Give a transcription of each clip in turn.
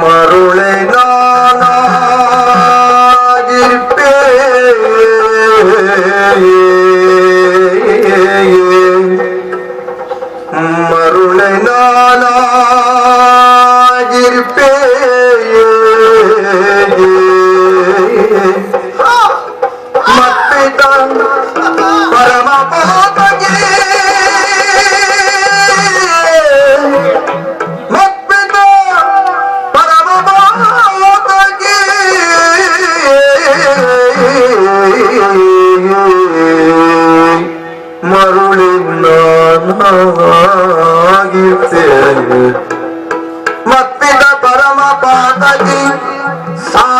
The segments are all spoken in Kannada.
மருளை நானாகிப்பே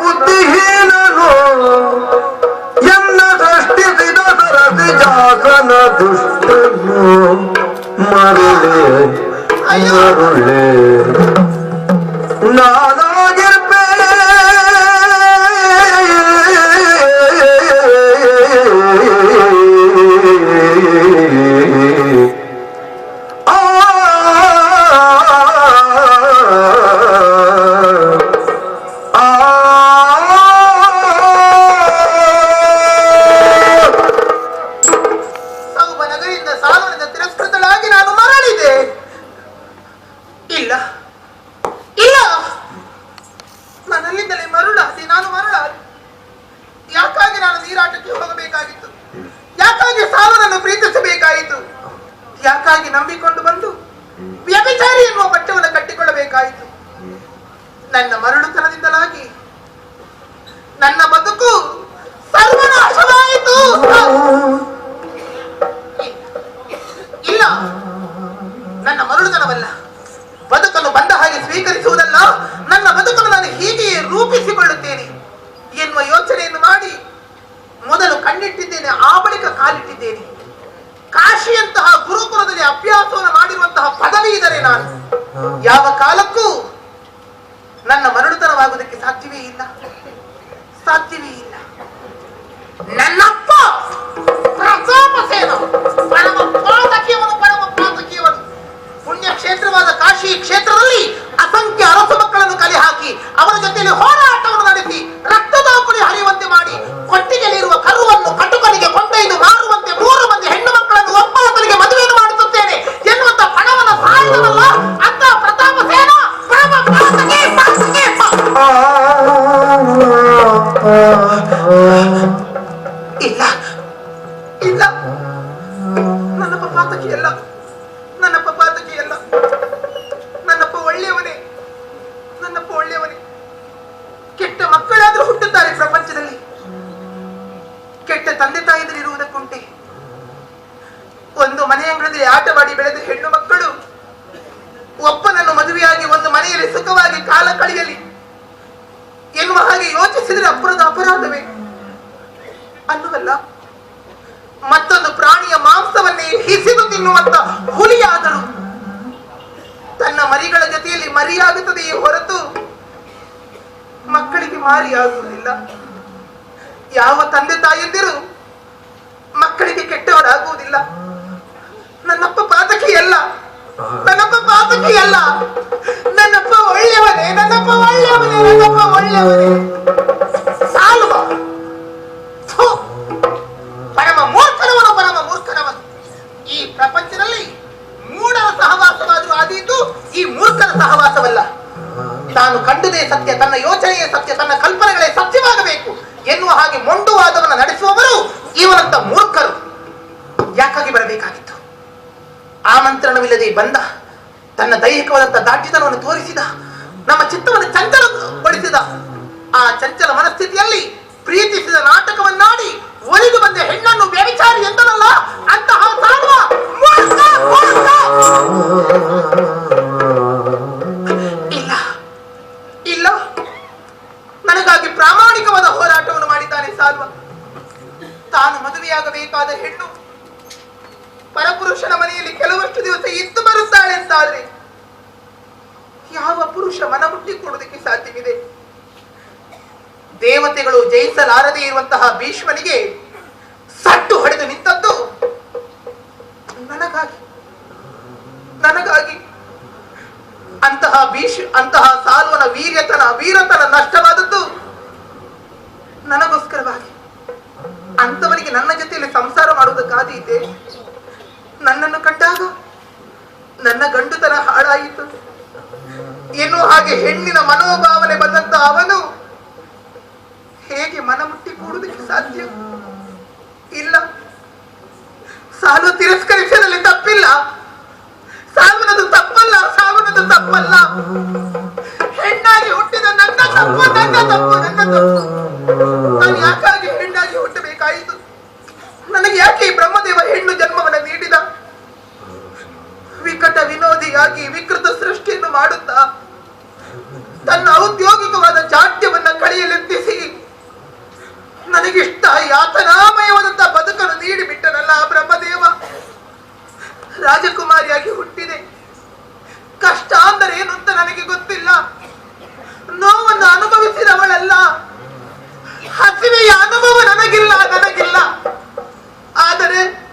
ಬುದ್ಧಿಹೀನನು ಎನ್ನ ಸೃಷ್ಟಿಸಿದ ಸರಸಿ ಜಾಸನ ದುಷ್ಟನು ಮರುಳೆ ಮರುಳೆ ನಾನಾಗಿರ್ಬೇ ಯಾಕಾಗಿ ನಂಬಿಕೊಂಡು ಬಂದು? ವ್ಯಭಿಚಾರಿ ಎನ್ನುವ ಪಟ್ಟವನ್ನು ಕಟ್ಟಿಕೊಳ್ಳಬೇಕಾಯಿತು. ನನ್ನ ಮರಳುತನದಿಂದಲಾಗಿ ನನ್ನ ಬದುಕು ಸರ್ವನಾಶವಾಯಿತು. ಯಾವ ಕಾಲಕ್ಕೂ ನನ್ನ ಮರಳುತನವಾಗುವುದಕ್ಕೆ ಸಾಧ್ಯವೇ ಇಲ್ಲ. ಸಾಧ್ಯವೇ ಇಲ್ಲ. ನನ್ನಪ್ಪ ಪ್ರತಾಪಸೇನ ಪರಮ ಪಾತಕಿಯವನು ಪರಮ ಪುಣ್ಯ ಕ್ಷೇತ್ರವಾದ ಕಾಶಿ ಕ್ಷೇತ್ರದಲ್ಲಿ ಅಸಂಖ್ಯ ಅರಸು ಮಕ್ಕಳನ್ನು ಕಲೆ ಹಾಕಿ ಅವರ ಜೊತೆಯಲ್ಲಿ ಹೋರಾಟವನ್ನು ನಡೆಸಿ ರಕ್ತದಾಕುಲಿ ಹರಿಯುವಂತೆ ಮಾಡಿ ಕೊಟ್ಟಿಗೆಯಲ್ಲಿರುವ ಕರುವನ್ನು ಇಲ್ಲ. ಇಲ್ಲ. ನನ್ನಪ್ಪ ಪಾತಕಿ ಅಲ್ಲ ನನ್ನಪ್ಪ ಪಾತಕಿ ಅಲ್ಲ ನನ್ನಪ್ಪ ಒಳ್ಳೆಯವನೇ. ನನ್ನಪ್ಪ ಒಳ್ಳೆಯವನೇ. ಕೆಟ್ಟ ಮಕ್ಕಳಾದ್ರೂ ಹುಟ್ಟುತ್ತಾರೆ ಪ್ರಪಂಚದಲ್ಲಿ. ಕೆಟ್ಟ ತಂದೆ ತಾಯಿದ್ರು ಇರುವುದಕ್ಕುಂಟೆ. ಒಂದು ಮನೆಯಂಗಳದಲ್ಲಿ ಆಟವಾಡಿ ಬೆಳೆದ ಹೆಣ್ಣು ಮಕ್ಕಳು, ಒಪ್ಪನನ್ನು ಮದುವೆಯಾಗಿ ಒಂದು ಮನೆಯಲ್ಲಿ ಸುಖವಾಗಿ ಕಾಲ ಕಳೆಯಲಿ. ಎನ್ನುವ ಹಾಗೆ ಯೋಚಿಸಿದರೆ ಅಪರಾಧ ಅಪರಾಧವೇ? ಅನ್ನುವಲ್ಲ. ಮತ್ತೊಂದು ಪ್ರಾಣಿಯ ಮಾಂಸವನ್ನೇ ಹಿಸಿದು ತಿನ್ನುವಂತ ಹುಲಿಯಾದಳು. ತನ್ನ ಮರಿಗಳ ಜೊತೆಯಲ್ಲಿ ಮರಿಯಾಗುತ್ತದೆಯೇ ಹೊರತು ಮಕ್ಕಳಿಗೆ ಮಾರಿಯಾಗುವುದಿಲ್ಲ ಯಾವ ತಂದೆ ತಾಯಂದಿರು ಮಕ್ಕಳಿಗೆ ಕೆಟ್ಟವರಾಗುವುದಿಲ್ಲ ನನ್ನಪ್ಪ ಪಾತಕಿಯಲ್ಲ. ನನ್ನಪ್ಪ ಪಾತಕಿ ಇಲ್ಲದೆ ಬಂದ ತನ್ನ ದೈಹಿಕವಾದಂತಹ ದಾಟ್ಯತನವನ್ನು ತೋರಿಸಿದ, ನಮ್ಮ ಚಿತ್ತವನ್ನು ಚಂಚಲಗೊಳಿಸಿದ. ಆ ಚಂಚಲ ಮನಸ್ಥಿತಿಯಲ್ಲಿ ಪ್ರೀತಿಸಿದ ನಾಟಕವನ್ನಾಡಿ ಒಲಿದು ಬಂದ ಮನೆಯಲ್ಲಿ ಕೆಲವಷ್ಟು ದಿವಸ ಇದ್ದು ಬರುತ್ತಾಳೆ ಅಂತಾದ್ರೆ ಯಾವ ಪುರುಷ ಮನ ಮುಟ್ಟಿಕೊಡುವುದಕ್ಕೆ ಸಾಧ್ಯವಿದೆ? ದೇವತೆಗಳು ಜಯಿಸಲಾರದೆ ಇರುವಂತಹ ಭೀಷ್ಮನಿಗೆ ಸಟ್ಟು ಹೊಡೆದು ನಿಂತದ್ದು ನನಗಾಗಿ. ನನಗಾಗಿ. ಅಂತಹ ಭೀಷ್, ಅಂತಹ ಸಾಲ್ವನ ವೀರ್ಯತನ, ವೀರತನ ನಷ್ಟವಾದದ್ದು ನನಗೋಸ್ಕರವಾಗಿ. ಅಂತವನಿಗೆ ನನ್ನ ಜೊತೆಯಲ್ಲಿ ಸಂಸಾರ ಮಾಡುವುದಕ್ಕಾದೀತೆ ನನ್ನನ್ನು ಕಟ್ಟಾಗ ನನ್ನ ಗಂಡುತನ ಹಾಳಾಯಿತು. ಎನ್ನುವ ಹಾಗೆ ಹೆಣ್ಣಿನ ಮನೋಭಾವನೆ ಬಂದಂತ ಅವನು ಹೇಗೆ ಮನ ಮುಟ್ಟಿ ಕೂಡುವುದಕ್ಕೆ ಸಾಧ್ಯ? ಇಲ್ಲ. ಸಾಲು ತಿರಸ್ಕರಿಸಿದಲ್ಲಿ ತಪ್ಪಿಲ್ಲ. ಸಾವನದು ತಪ್ಪಲ್ಲ ಸಾವನದು ತಪ್ಪಲ್ಲ. ಹೆಣ್ಣಾಗಿ ಹುಟ್ಟಿದ ನನ್ನ ತಪ್ಪು ನನ್ನ ತಪ್ಪು ನನ್ನ ತಪ್ಪು. ನಾನು ಯಾಕಾಗಿ ಹೆಣ್ಣಾಗಿ ಹುಟ್ಟಬೇಕಾಯಿತು? ರಾಜಕುಮಾರಿಯಾಗಿ ಹುಟ್ಟಿದೆ. ಕಷ್ಟ ಅಂದರೆ ಏನು ಅಂತ ನನಗೆ ಗೊತ್ತಿಲ್ಲ. ನೋವನ್ನು ಅನುಭವಿಸಿದವಳಲ್ಲ. ಹಸಿವೆಯ ಅನುಭವ ನನಗಿಲ್ಲ ನನಗಿಲ್ಲ. ಆದರೆ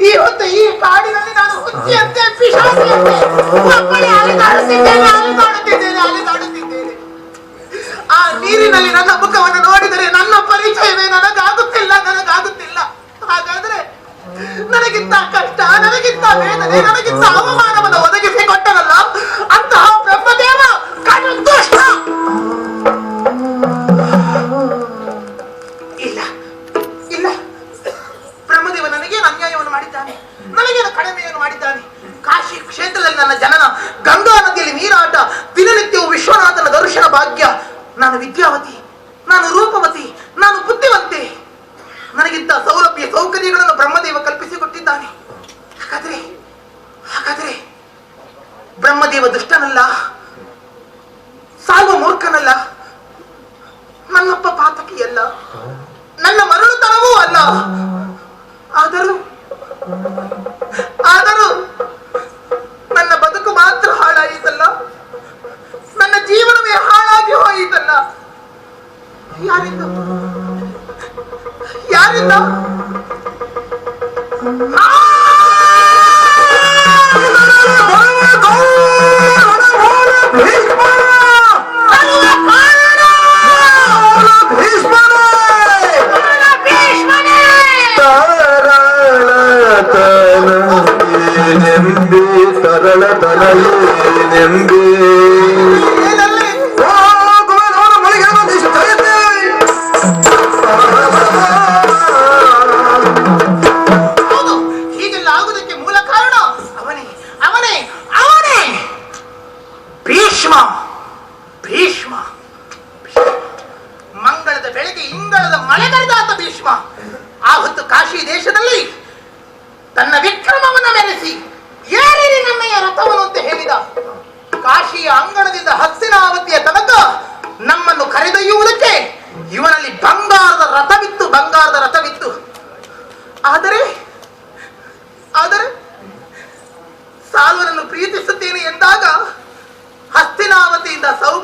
ಈ ಹೊತ್ತು ಈ ಕಾಡಿನಲ್ಲಿ ನಾನು ಹುಚ್ಚಿಯಂತೆ ಅಲೆದಾಡುತ್ತಿದ್ದೇನೆ. ಆ ನೀರಿನಲ್ಲಿ ನನ್ನ ಮುಖವನ್ನು ನೋಡಿದರೆ ನನ್ನ ಪರಿಚಯವೇ ನನಗಾಗುತ್ತಿಲ್ಲ ನನಗಾಗುತ್ತಿಲ್ಲ. ಹಾಗಾದ್ರೆ ನನಗಿಂತ ಕಷ್ಟ, ನನಗಿಂತ ವೇದನೆ, ನನಗಿಂತ ಅವಮಾನವನ್ನು ಒದಗಿಸಿ ಕೊಟ್ಟನಲ್ಲ ಅಂತಹ ಬ್ರಹ್ಮದೇವ ಇಲ್ಲ ಇಲ್ಲ. ಬ್ರಹ್ಮದೇವ ನನಗೇನು ಅನ್ಯಾಯವನ್ನು ಮಾಡಿದ್ದಾನೆ? ನನಗೇನು ಕಡಿಮೆಯನ್ನು ಮಾಡಿದ್ದಾನೆ? ಕಾಶಿ ಕ್ಷೇತ್ರದಲ್ಲಿ ನನ್ನ ಜನನ, ಗಂಗಾ ನದಿಯಲ್ಲಿ ನೀರಾಟ ವಿಶ್ವನಾಥನ ದರ್ಶನ ಭಾಗ್ಯ. ನಾನು ವಿದ್ಯಾವತಿ, ನಾನು ರೂಪವತಿ, ನಾನು ಬುದ್ಧಿವಂತೆ. ನನಗಿಂತ ಸೌಲಭ್ಯ ಸೌಕರ್ಯಗಳನ್ನು ಬ್ರಹ್ಮದೇವ ಕಲ್ಪಿಸಿಕೊಟ್ಟಿದ್ದಾನೆ. ಹಾಗಾದ್ರೆ ಹಾಗಾದ್ರೆ ಬ್ರಹ್ಮದೇವ ದುಷ್ಟನಲ್ಲ ಸಾಲು ಮೂರ್ಖನಲ್ಲ, ನನ್ನಪ್ಪ ಪಾತಕಿಯಲ್ಲ, ನನ್ನ ಮರಳುತನವೂ ಅಲ್ಲ. ಆದರೂ ಆದರೂ ಸಾಲ್ವನನ್ನು ಪ್ರೀತಿಸುತ್ತೇನೆ ಎಂದಾಗ ಹಸ್ತಿನಾವತಿಯಿಂದ ಕಳಿಸಿಕೊಡುವಾಗ